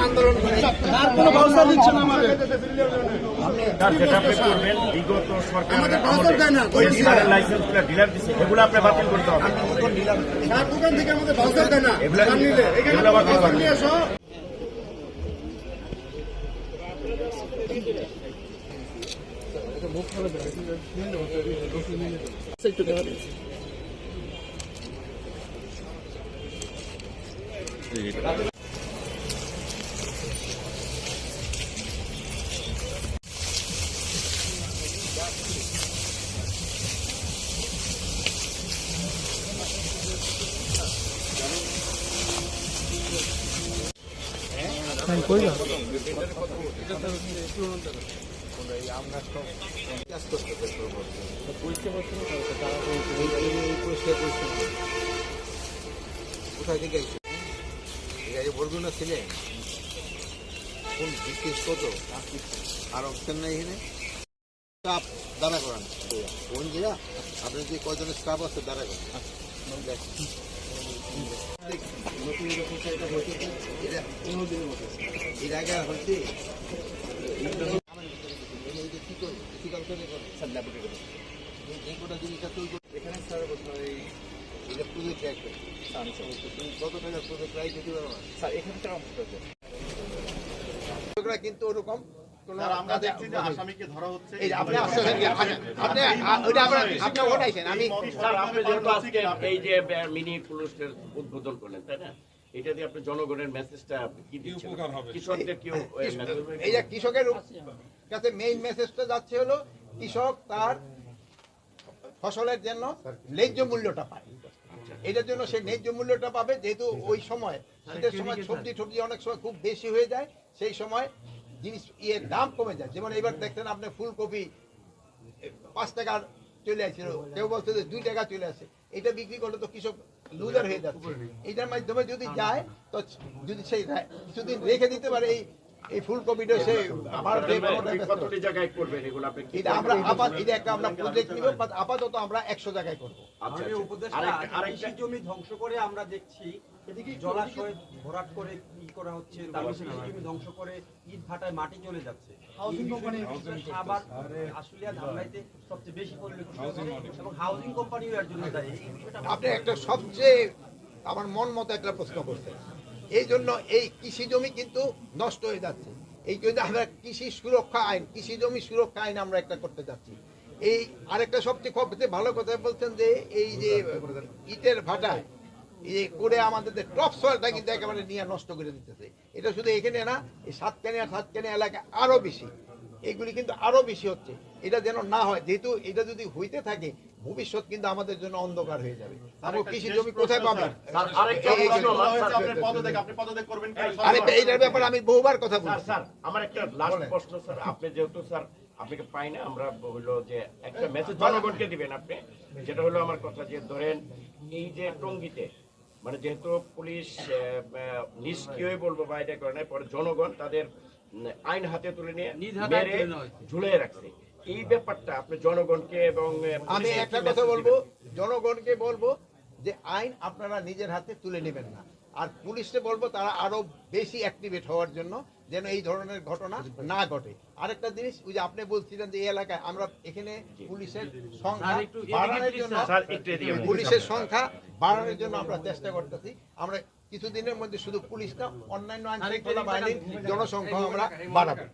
আন্দোলন তার কোনো ব্যবস্থা দিচ্ছে আমাদের বিগত সরকার লাইসেন্সগুলো ডিলার দিচ্ছে এগুলো আপনি বাতিল করতে হবে দোকান থেকে আমাদের বাজার দেয় না এগুলা- সার নিলে এখানে এগুলা করবেন। নিয়ে এসো কোথায় থেকে আইছে এই বরগুনা ছিলেন কোন বিকেশ কত আর অপশন নাই এখানে? স্টাফ, দাঁড়া করান। কোন জিরা আপনার যে কয়জনের স্টাফ আছে, দাঁড়া করান। নতুন হয়েছে এটা হয়েছে? এই যে কি করব? কি কাজ করে করব? এই- এই জিনিসটা তৈরি এখানে স্যার এটা প্রজেক্ট একটা তুমি কত টাকা প্রজেক্ট রাই দিতে পারো না। স্যার এখানে টাকা কিন্তু ওরকম আমরা দেখছি যে আসামিকে ধরা হচ্ছে। এই আপনি আপনি আ- আপনার আপনি ওঠাইছেন আমি স্যার আপনি যেহেতু আজকে এই যে মিনি পুলিশের উদ্বোধন করলেন তাই না? এটা দিয়ে আপনি জনগণের মেসেজটা কি দিচ্ছেন? কৃষকদের কেউ এই যে কৃষকের কাছে মেইন মেসেজটা যাচ্ছে হলো কৃষক তার ফসলের জন্য ন্যায্য মূল্যটা পায়। এটার জন্য সে ন্যায্য মূল্যটা পাবে যেহেতু ওই সময় শীতের সময় সবজি টবজি অনেক সময় খুব বেশি হয়ে যায় সেই সময় জিনিস ইয়ে দাম কমে যায়। যেমন এবার দেখছেন আপনি ফুলকপি পাঁচ টাকার চলে আসছিল কেউ বলছে যে দুই টাকা চলে আসে। এটা বিক্রি করলে তো কৃষক লুজার হয়ে যাচ্ছে। এটার মাধ্যমে যদি যায় তো যদি সেই কিছুদিন রেখে দিতে পারে এই এই ফুলকপিটা সে ব্যস্ত না। কতটি জায়গায় করবেন এগুলো আপনি এটা আমরা আপাত এটা একটা আমরা প্রজেক্ট নিব বাট আপাতত আমরা একশো জায়গায় করব। আচ্ছা উপদেষ্টা আরেকটা জমি ধ্বংস করে আমরা দেখছি জলাশয় ভরাট করে কি করা হচ্ছে জমি ধ্বংস করে ইট ভাটায় মাটি চলে যাচ্ছে। হাউজিং কোম্পানি আবার আশুলিয়া ধামরাইতে সবচেয়ে বেশি পরিলক্ষিত এবং হাউজিং কোম্পানিও এর জন্য দায়ী। আপনি একটা সবচেয়ে আমার মন মতো একটা প্রশ্ন করছেন এই জন্য এই কৃষি জমি কিন্তু নষ্ট হয়ে যাচ্ছে। এই জন্য আমরা কৃষি সুরক্ষা আইন, কৃষি জমি সুরক্ষা আইন আমরা একটা করতে যাচ্ছি। এই আরেকটা সবচেয়ে সবচেয়ে ভালো কথা বলছেন যে, এই যে ইটের ভাটায় এই করে আমাদের যে টপ সয়েলটা কিন্তু একেবারে নিয়ে নষ্ট করে দিতেছে। এটা শুধু এখানে না, এই সাতকানিয়া সাতকানিয়া এলাকায় আরও বেশি। এগুলি কিন্তু আরও বেশি হচ্ছে। এটা যেন না হয়, যেহেতু এটা যদি হইতে থাকে ভবিষ্যৎ কিন্তু আমাদের জন্য অন্ধকার হয়ে যাবে। আমরা কৃষি জমি কোথায় পাবেন? এইটার ব্যাপারে আমি বহুবার কথা স্যার বলছি। স্যার আমার একটা লাস্ট প্রশ্ন স্যার। আপনি যেহেতু স্যার আপনাকে পাই না আমরা হলো যে একটা মেসেজ জনগণকে দিবেন আপনি যেটা হলো আমার কথা যে ধরেন এই যে টঙ্গিতে মানে যেহেতু পুলিশ আহ, আহ, নিষ্ক্রিয় বলব বা এটা করে নাই পরে জনগণ তাদের আইন হাতে তুলে নিয়ে মেরে ঝুলিয়ে রাখছে। এই ব্যাপারটা আপনি জনগণকে এবং আমি একটা কথা বলব জনগণকে বলব যে আইন আপনারা নিজের হাতে তুলে নেবেন না। আর পুলিশকে বলব তারা আরও বেশি অ্যাক্টিভেট হওয়ার জন্য যেন এই ধরনের ঘটনা না ঘটে। আরেকটা জিনিস ওই যে আপনি বলছিলেন যে এই এলাকায় আমরা এখানে পুলিশের সংখ্যা বাড়ানোর জন্য স্যার একটু এদিকে আসুন। পুলিশের সংখ্যা বাড়ানোর জন্য আমরা চেষ্টা করতেছি। আমরা কিছুদিনের মধ্যে শুধু পুলিশ না অন্যান্য আইন শৃঙ্খলা বাহিনীর জনসংখ্যা আমরা বাড়াবো।